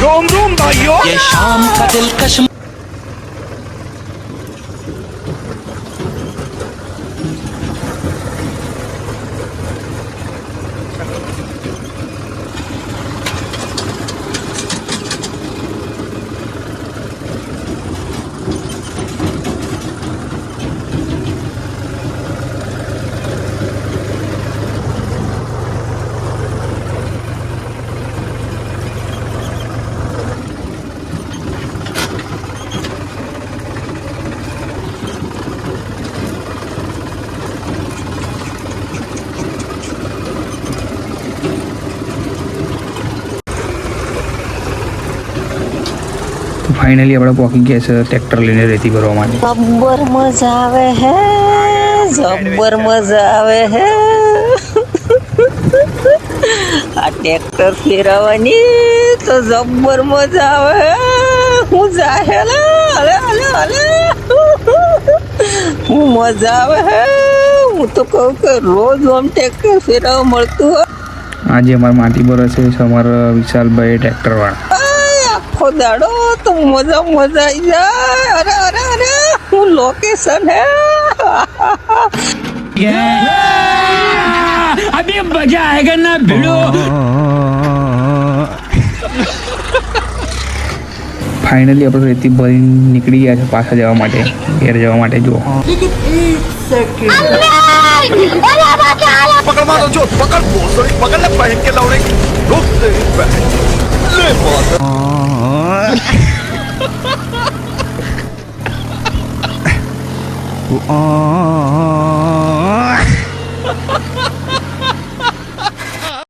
रोम रोम भाइयों ये शाम का दिलकश ફાઇનલી આપણે પહોંચી ગયા છે ટ્રેક્ટર લઈને રેતી ભરવા માટે. જબ્બર મજા આવે હે જબ્બર મજા આવે હે. આ ટ્રેક્ટર ફેરવવાની તો જબ્બર મજા આવે હે. જાહેલા અલે અલે અલે. હું મજા આવે હે. હું તો કહું કે રોજ આમ ટ્રેક્ટર ફેરવવા મળતું આજે અમારે માટી ભરે છે અમારા વિશાલભાઈ ટ્રેક્ટર વાળા. આય, આખો દાડો તો મજા મજા આવી જાય અરે અરે અરે હું લોકેશન હે અભી મજા આયેગા ના ભીડો ફાઇનલી આપણે રેતી ભરી નીકળી ગયા છે પાછા જવા માટે ઘેર જવા માટે જો પકડ મારો જો પકડ બોસડી પકડ ને પહેન કે લવડે Quran.